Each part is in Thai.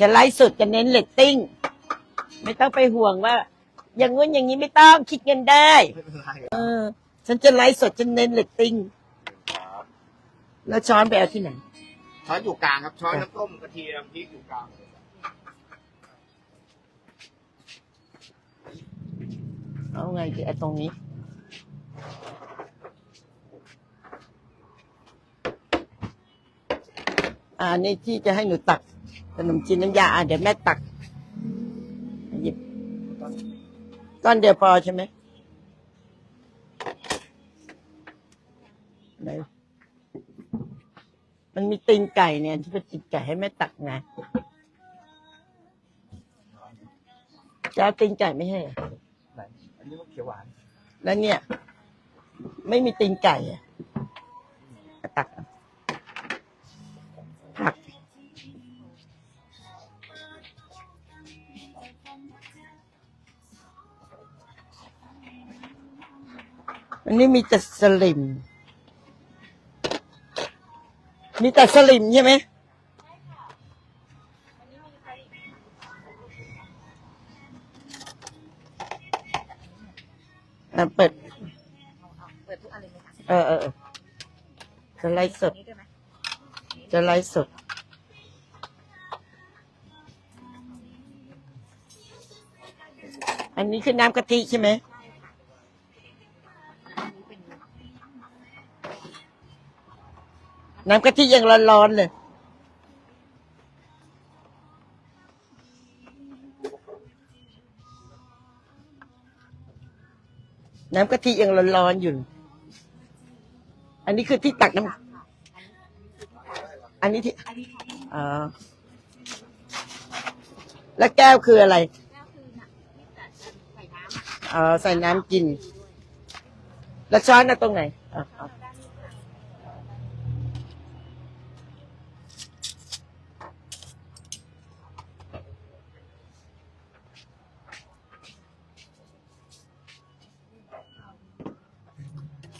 จะไลฟ์สดจะเน้นเลตติ้ง ไม่ต้องไปห่วงว่า อย่างงู้นอย่างนี้ไม่ต้องคิดเงินได้ ไม่เป็นไรเออฉันจะไลฟ์สดจะเน้นเลตติ้งครับแล้วช้อนไปเอาที่ไหน ช้อนอยู่กลางครับช้อนน้ำต้มกระเทียมพริกอยู่กลางเอาไงดีไอ้ตรงนี้ อ่านี่ที่จะให้หนูตักขนมจีนน้ำยาอะเดี๋ยวแม่ตักหยิบก้อนเดียวพอใช่ไหมไหนมันมีตีนไก่เนี่ยที่เป็นตีนไก่ให้แม่ตักไงจะเอาตีนไก่ไม่ให้เหรอไหนอันนี้ก็เขียวหวานแล้วเนี่ย ไม่มีตีนไก่อะ นนี้มีแต่สลิม มีแต่สลิมใช่ไหมอะเปิด เปิดทุกอันเลยไหมคะเออเออเออจะไลฟ์สด นี้ด้วยไหมจะไลฟ์สด อันนี้คือน้ำกะทิใช่ไหม น้ำกะทิยังร้อนๆเลยน้ำกะทิยังร้อนๆอยู่ อันนี้คือที่ตักน้ำ อันนี้ที่อันนี้ค่ะอ๋อ แล้วแก้วคืออะไรแก้วคือน่ะที่แต่ใส่น้ำอะอ๋อ ใส่น้ำกิน แล้วช้อนน่ะตรงไหนอ๋อ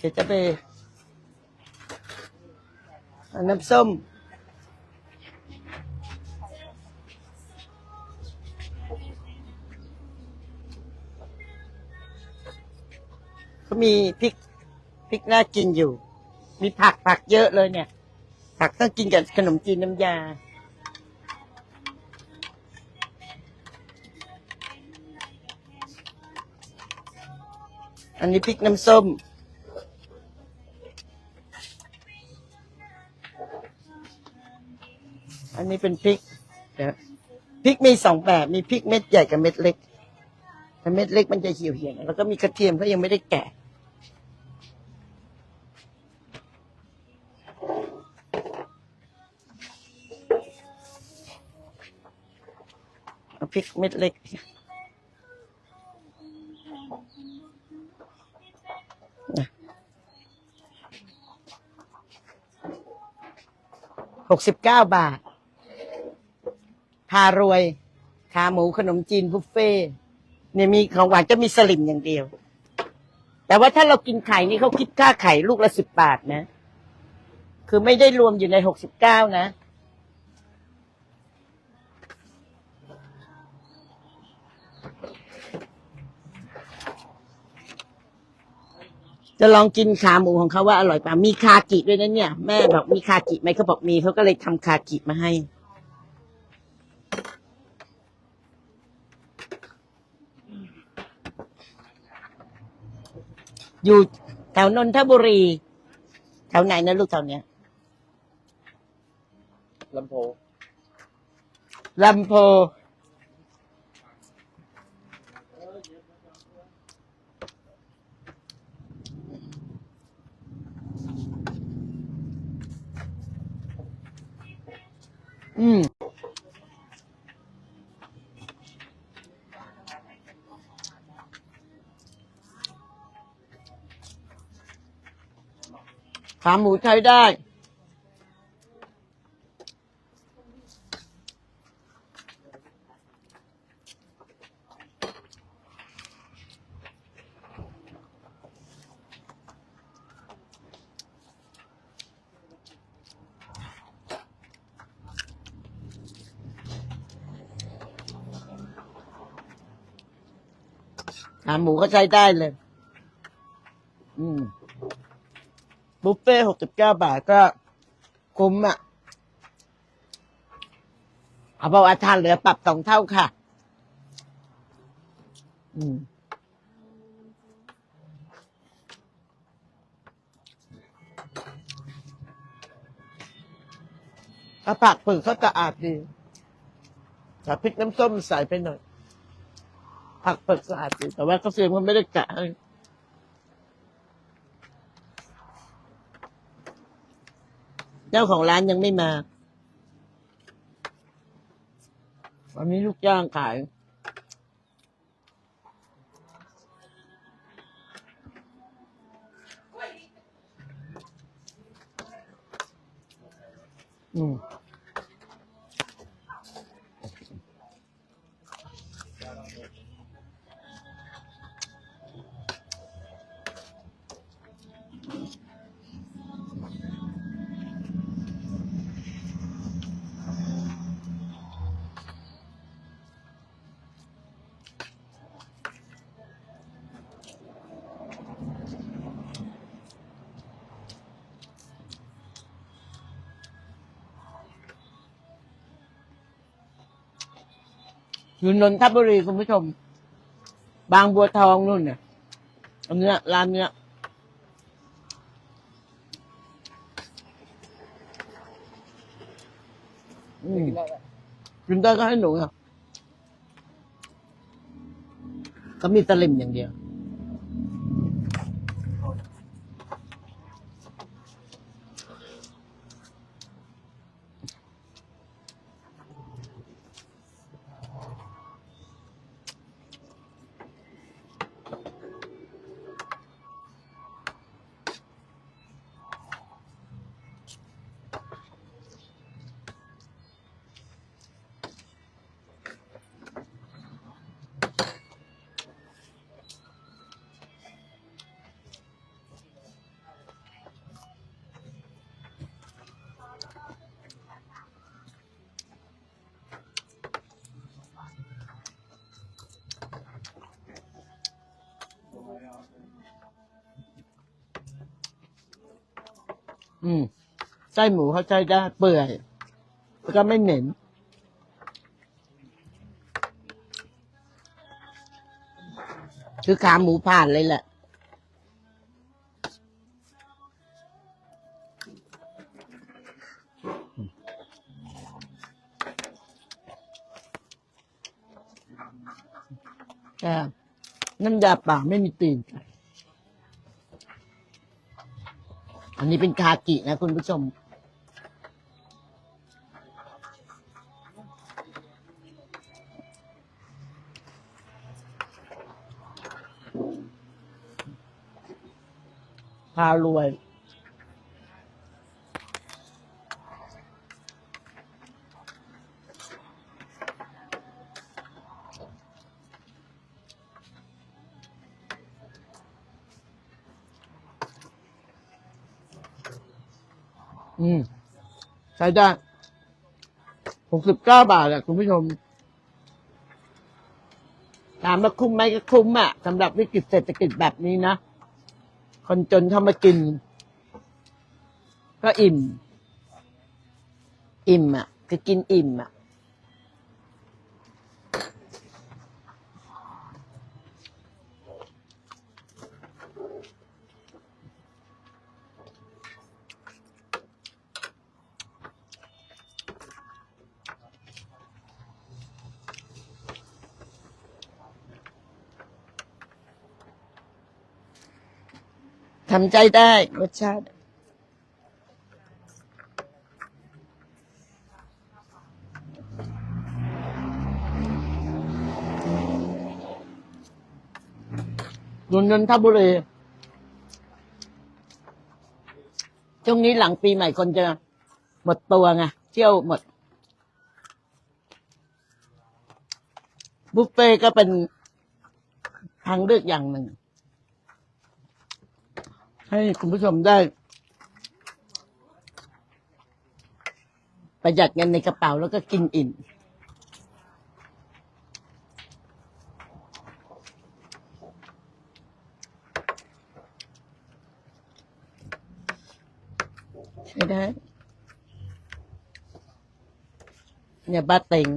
ดี๋ยวจะไปน้ำส้มเขามีพริกพริกน่ากินอยู่ มีผักผักเยอะเลยเนี่ย ผักต้องกินกับขนมจีนน้ำยาอันนี้พริกน้ำส้ม อันนี้เป็นพริกเดี๋ยวพริกมีสองแบบมีพริกเม็ดใหญ่กับเม็ดเล็กแต่เม็ดเล็กมันจะเหี่ยวเหี่ยวแล้วก็มีกระเทียมเขายังไม่ได้แกะเอาพริกเม็ดเล็กหกสิบเก้าบาท พารวยขาหมูขนมจีนบุฟเฟ่เนี่ยมีของหวานจะมีสลิมอย่างเดียว แต่ว่าถ้าเรากินไข่นี่เขาคิดค่าไข่ลูกละสิบบาทนะ คือไม่ได้รวมอยู่ในหกสิบเก้านะ จะลองกินขาหมูของเขาว่าอร่อยป่ะมีคากิด้วยนะเนี่ย แม่บอกมีคากิไหมเขาบอกมีเขาก็เลยทำคากิมาให้ อยู่แถวนนทบุรี แถวไหนนะลูกแถวเนี้ยลำโพงลำโพอืม ขาหมูใช้ได้ ขาหมูก็ใช้ได้เลย บุฟเฟ่หกสิบเก้าบาทก็คุ้มอะ เอาบอกว่าทานเหลือปรับสองเท่าค่ะ อืมถ้าผักปิดเขาจะอาดดีแต่พริกน้ำส้มใส่ไปหน่อย ผักปิดสะอาดดี แต่ว่าก็เสียงมันไม่ได้กะให้ เจ้าของร้านยังไม่มา วันนี้ลูกจ้างขาย อืม อยู่นนทบุรีคุณผู้ชม บางบัวทองนู่นเนี่ยอันเนี้ยร้านเนี้ยอืมกินได้ก็ให้หนูอะก็มีสลิมอย่างเดียว อืมไส้หมูเขาใช้ได้เปื่อยแล้วก็ไม่เหม็นคือขาหมูผ่านเลยแหละ แต่น้ำยาป่าไม่มีตีน อันนี้เป็นคากินะคุณผู้ชม พารวย อืม ใช้ได้หกสิบเก้าบาทแหละคุณผู้ชม ถามว่าคุ้มไหมก็คุ้มอะสำหรับวิกฤตเศรษฐกิจแบบนี้นะ คนจนเข้ามากิน ก็อิ่ม อิ่มอะคือกินอิ่มอะ ทำใจได้รสชาตินนทบุรีช่วงนี้หลังปีใหม่คนจะหมดตัวไงเที่ยวหมด บุฟเฟ่ก็เป็นทางเลือกอย่างหนึ่ง ให้คุณผู้ชมได้ ประหยัดเงินในกระเป๋าแล้วก็กินอิ่มใช่ได้ เนี่ยบ้าเต็ง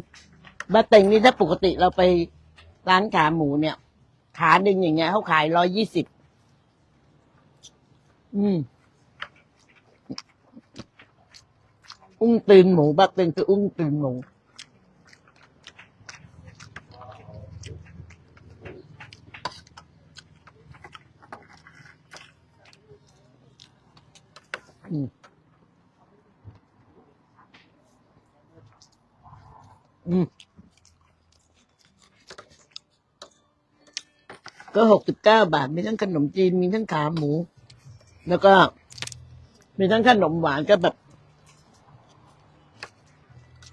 บ้าเต็งนี่ถ้าปกติเราไปร้านขาหมูเนี่ย ขาดึงอย่างเงี้ยเขาขายร้อยยี่สิบ อืมอุ้งตีนหมูบาเต็งคืออุ้งตีนหมูอืมอืมก็หกสิบเก้าบาท มีทั้งขนมจีน มีทั้งขาหมู แล้วก็ มีทั้งขนมหวานก็แบบ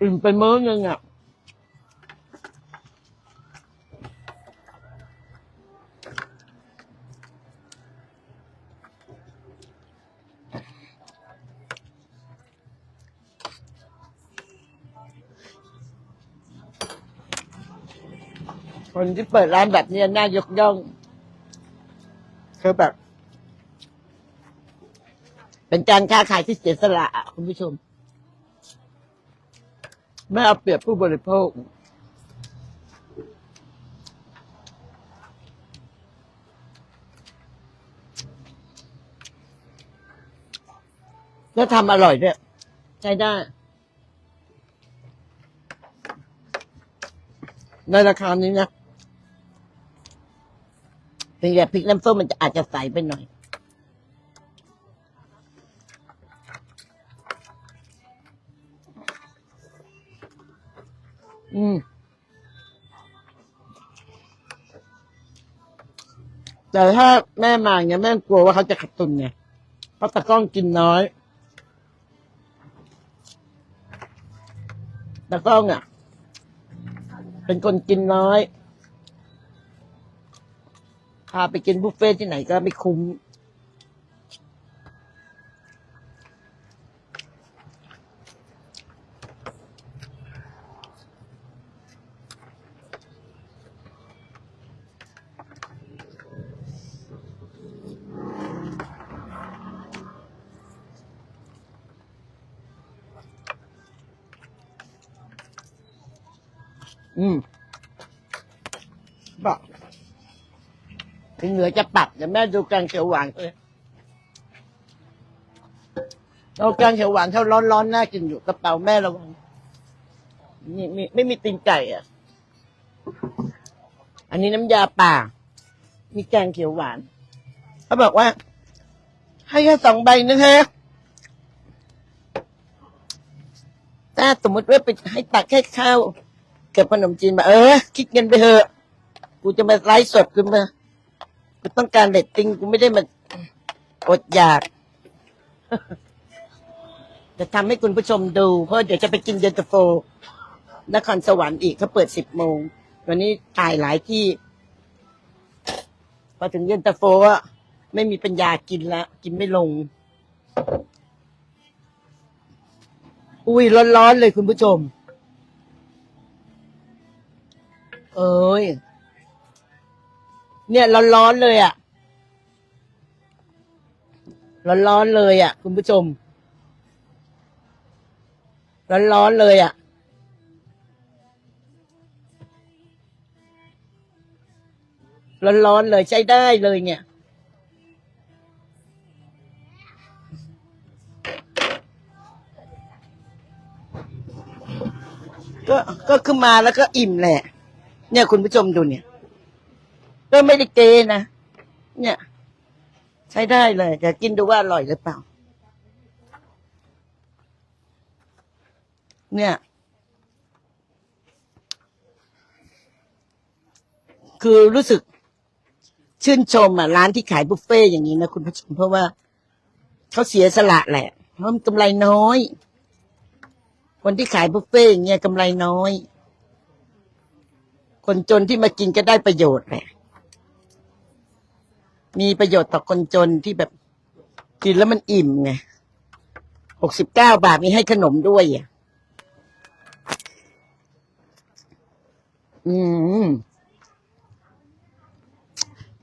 อิ่มไปมื้อนึงอะคนที่เปิดร้านแบบนี้น่ายกย่องคือแบบ เป็นการค้าขายที่เสียสละอะคุณผู้ชม ไม่เอาเปรียบผู้บริโภค แล้วทำอร่อยด้วยใช้ได้ ในราคานี้นะเพียงแต่พริกน้ำส้มมันจะอาจจะใสไปหน่อย อืมแต่ถ้าแม่มาอย่างเงี้ยแม่กลัวว่าเขาจะขาดทุนไงเพราะตะกล้องกินน้อยตะกล้องอะ เป็นคนกินน้อยพาไปกินบุฟเฟ่ที่ไหนก็ไม่คุ้ม อืมบอกถึงเหนือจะปรับเดี๋ยวแม่ดูแกงเขียวหวานเลยเราแกงเขียวหวานเท่าร้อนๆน่ากินอยู่กระเป๋าแม่ระวังนี่มีไม่มีตีนไก่อะ อันนี้น้ำยาป่า มีแกงเขียวหวานเขาบอกว่า ให้แค่สองใบนะฮะถ้าสมมติว่าไปให้ตักแค่ข้าว เก็บขนมจีนมาเออ คิดเงินไปเถอะกูจะมาไลฟ์สดขึ้นมากูต้องการเรตติ้งกูไม่ได้มาอดอยาก จะทำให้คุณผู้ชมดู เพราะเดี๋ยวจะไปกินเย็นตาโฟนครสวรรค์อีกเขาเปิดสิบโมง วันนี้ถ่ายหลายที่ พอถึงเย็นตาโฟอะไม่มีปัญญากินล้วกินไม่ลง อุ้ยร้อนๆเลยคุณผู้ชม เอ้ย เนี่ยร้อนๆเลยอะ่ะ ร้อนๆเลยอะ่ะ คุณผู้ชม ร้อนๆเลยอะ่ะ ร้อนๆเลยใช้ได้เลยเนี่ยก็ก็คือมาแล้วก็อิ่มแหละ เนี่ยคุณผู้ชมดูเนี่ย ก็ไม่ได้เกนะ เนี่ย ใช้ได้เลยแต่กินดูว่าอร่อยหรือเปล่า เนี่ย คือรู้สึกชื่นชมอะร้านที่ขายบุฟเฟ่ต์อย่างนี้นะคุณผู้ชมเพราะว่าเขาเสียสละแหละเพราะกำไรน้อย คนที่ขายบุฟเฟ่ต์อย่างเงี้ยกำไรน้อย คนจนที่มากินก็ได้ประโยชน์แหละมีประโยชน์ต่อคนจนที่แบบกินแล้วมันอิ่มไงหกสิบเก้าบาทมีให้ขนมด้วยอะ อืม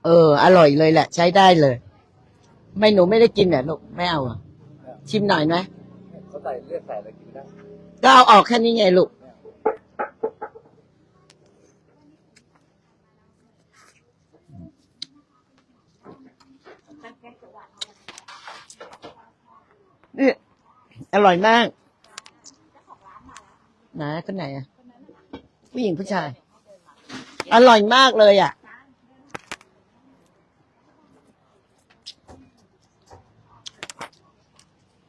เออ อร่อยเลยแหละ ใช้ได้เลย ไม่หนูไม่ได้กินเหรอลูกไม่เอาเหรอะ ชิมหน่อยไหมเขาใส่เลือดใส่อะไรกินได้ก็เอาออกแค่นี้ไงลูก อร่อยมากไหนคนไหนอะ ผู้หญิงผู้ชาย อร่อยมากเลยอะ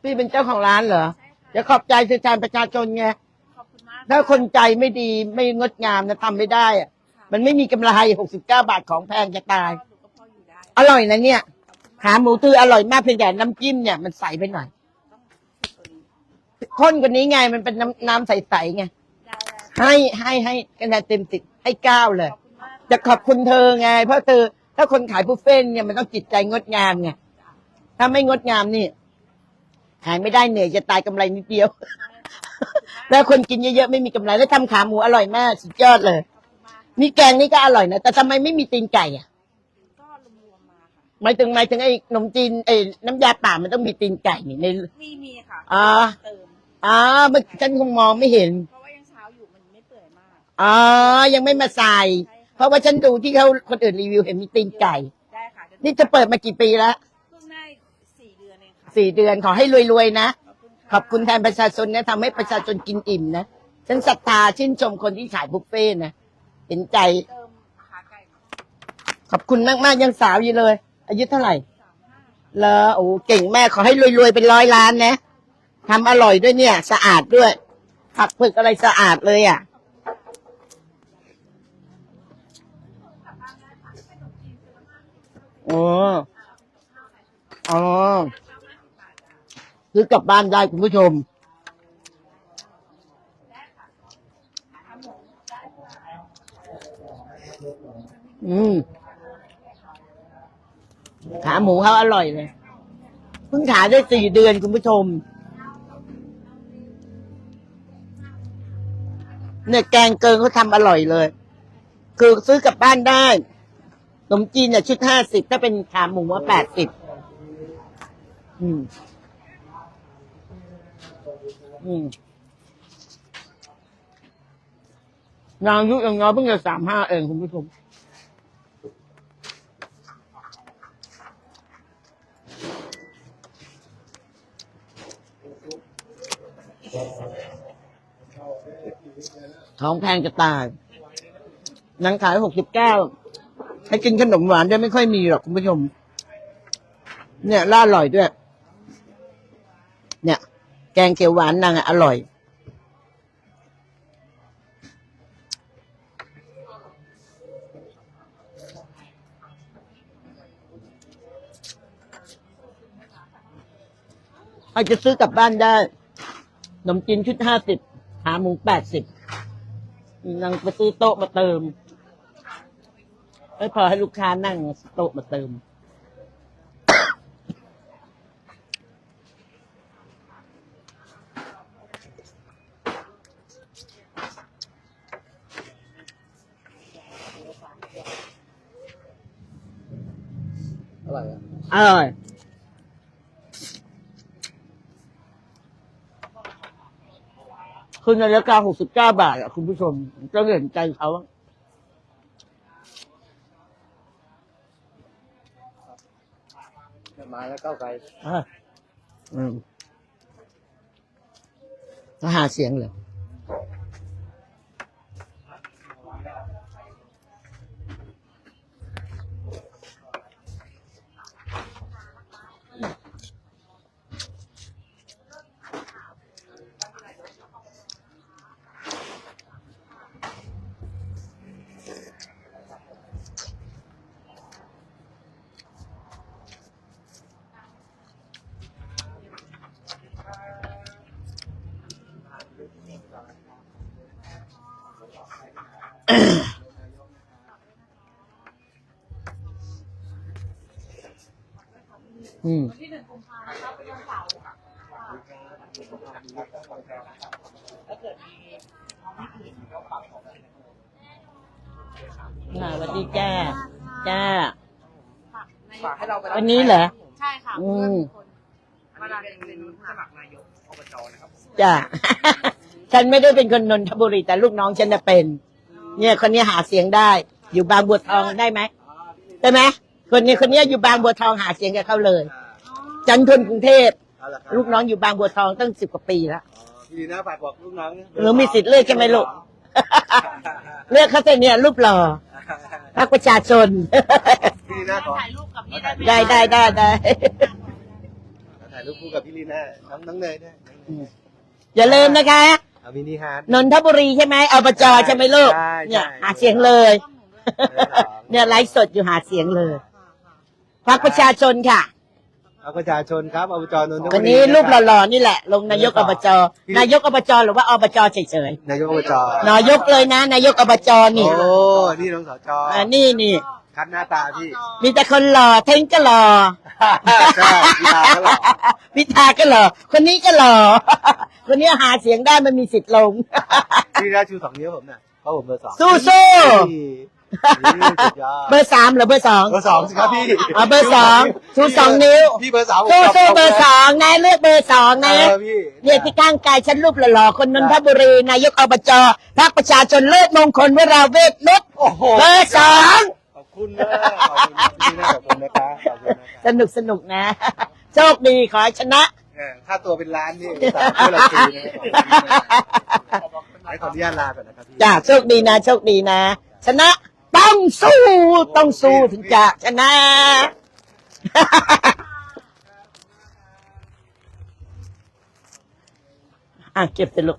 พี่เป็นเจ้าของร้านเหรอจะขอบใจแทนประชาชนไงขอบคุณมากถ้าคนใจไม่ดีไม่งดงามนะทำไม่ได้อะมันไม่มีกำไรหกสิบเก้าบาทของแพงจะตายหนูก็พออยู่ได้อร่อยนะเนี่ย ขาหมูตืออร่อยมากเพียงแต่น้ำจิ้มเนี่ยมันใสไปหน่อย ข้นกว่านี้ไงมันเป็นน้ำน้ำใสๆไงได้ได้ให้ให้ให้คะแนนเต็มสิบให้เก้าเลยขอบคุณมากจะขอบคุณเธอไง เพราะเธอ ถ้าคนขายบุฟเฟ่ต์เนี่ยมันต้องจิตใจงดงามไงถ้าไม่งดงามนี่ ขายไม่ได้เหนื่อยจะตายกำไรนิดเดียว แล้วคนกินเยอะๆไม่มีกำไรแล้วทำขาหมูอร่อยมากสุดยอดเลยขอบคุณมากนี่แกงนี่ก็อร่อยนะแต่ทำไมไม่มีตีนไก่อะก็รวมๆมาค่ะ หมายถึงหมายถึงไอ้ขนมจีนไอ้น้ำยาป่ามันต้องมีตีนไก่นี่ใน มีมีค่ะ อ่า เติม อ๋อมันฉันคงมองไม่เห็น เพราะว่ายังเช้าอยู่มันไม่เปื่อยมาก อ๋อ ยังไม่มาใส่ ใช่เพค่ะราะว่าฉันดูที่เขาคนอื่นรีวิวเห็นมีตีนไก่ ได้ค่ะเดี๋ยวนี่จะเปิดมากี่ปีแล้วเพิ่งได้สี่เดือนเองค่ะสี่เดือนขอให้รวยๆนะ ขอบคุณค่ะ ขอบคุณแทนประชาชนนะทำให้ประชาชนกินอิ่มนะ ฉันศรัทธาชื่นชมคนที่ขายบุฟเฟ่ต์นะ เห็นใจ เติมขาไก่ขอบคุณมากๆ ยังสาวอยู่เลย อายุเท่าไหร่ สามห้าค่ะเลอโอ้เก่งแม่ขอให้รวยๆ เป็นร้อยล้านนะ ทำอร่อยด้วยเนี่ย สะอาดด้วย ผักผึกอะไรสะอาดเลยอะ อ๋อ อ๋อ ซื้อกลับบ้านได้คุณผู้ชม อืม ขาหมูเขาอร่อยเลย เพิ่งขายได้สี่เดือนคุณผู้ชม เนี่ยแกงเกินเขาทำอร่อยเลย คือซื้อกลับบ้านได้ขนมจีนเนี่ยชุดห้าสิบถ้าเป็นขาหมูว่าแปดสิบอืม อืมนางอายุยังน้อยเพิ่งจะสามห้าเองคุณผู้ชม ของแพงจะตายนางขายหกสิบเก้าให้กินขนมหวานได้ไม่ค่อยมีหรอกคุณผู้ชม เนี่ยล่าอร่อยด้วย เนี่ย แกงเขียวหวานนางอร่อยใครจะซื้อกลับบ้านได้ขนมจีนชุดห้าสิบหาหมูแปดสิบ นางไปซื้อโต๊ะมาเติมไม่พอให้ลูกค้านั่งโต๊ะมาเติม อร่อยอะ อร่อย คือในราคาหกสิบเก้าบาทอะคุณผู้ชมต้องเห็นใจเขาอะมาแล้วก้าวไกลอะอืมจะหาเสียงเหรออืม ที่หนึ่งกุมภาพันธ์นะคะเป็นวันเสาร์ค่ะถ้าเกิดมี ค่ะสวัส ดีจ้า จ้า ฝากในฝากให้เราไปรับวันนี้เหรอ ใช่ค่ะอืมเพื่อนคนประดาเป็เป็นนเป็นสมัครนายกอบจนะครับจ้ะฉันไม่ได้เป็นคนนนทบุรีแต่ลูกน้องฉันน่ะเป็น เนี่ยคนนี้หาเสียงได้ อยู่บางบัวทองได้ไหมได้ไหมคนนี้คนนี้อยู่บางบัวทองหาเสียงกับเขาเลย จันทนกรุงเทพเอาละครับลูกน้องอยู่บางบัวทองตั้งสิบกว่าปีแล้ว อ๋อพี่ลีน่าฝากบอกลูกน้องหนูมีสิทธิ์เลือกใช่ไหมลูก เลือกเขาแต่เนี่ยรูปหล่อพ รรคประชาชน พี่ลีน่าขอถ่ายรูปกับพี่ได้ไหมได้ได้ได้ได้ถ่ายรูปคู่กับพี่ลีน่าน้องน้องเนยด้วยน้องเนยอย่าลืมนะคะ เอามินิฮาร์ด นนทบุรีใช่ไหมอบจใช่ไหมลูกใช่ใช่ เนี่ย หาเสียงเลย เนี่ยไลฟ์สดอยู่หาเสียงเลยพรรคประชาชนค่ะ เอาประชาชนครับอบจนนทบุรีวันนี้รูปหะคบล่อๆนี่แหละ ลงนายกอบจนายกอบจหรือว่าอบจเฉยนายกอบจๆนายกเลยนะ นายกอบจนี่โอ้นี่น้องสจอ่านี่นี่คัดหน้าตาพี่ มีแต่คนหล่อเท้งก็หล่อใช่พี่ตาก็หล่อ พิธาก็หล่อคนนี้ก็หล่อคนนี้หาเสียงได้มันมีสิทธิ์ลง พี่ลีน่าชูสองนิ้วผมน่ะเพราะผมเบอร์สองสู้สู้นี่นี่สุดยอด เบอร์สามหรือเบอร์สองเบอร์สองสิครับพี่เอาเบอร์สองชูสองนิ้วพี่เบอร์สามผมสู้ตสู้ตเบอร์สองนะเลือกเบอร์สองเอนะอพี่เนี่ยที่ข้างกายฉันรูปหล่อๆคนนนทบุรีนายกอบจพรรคประชาชนเลิศมงคลวราเวทนุชโอ้โหเบอร์สองขอบคุณมากขอบคุณพี่ลีน่าขอบคุณนะครับขอบคุณนะครับสนุกสนุกนะ โชคดีขอให้ชนะ เออค่าตัวเป็นล้านนี่สามช่วยเราฟรีนะครับให้ขออนุญาตลาก่อนนะครับพี่ จ้าโชคดีนะ โชคดีนะ ชนะ ต้องสู้ต้องสู้ถึงจะชนะ อะเก็บสิลูก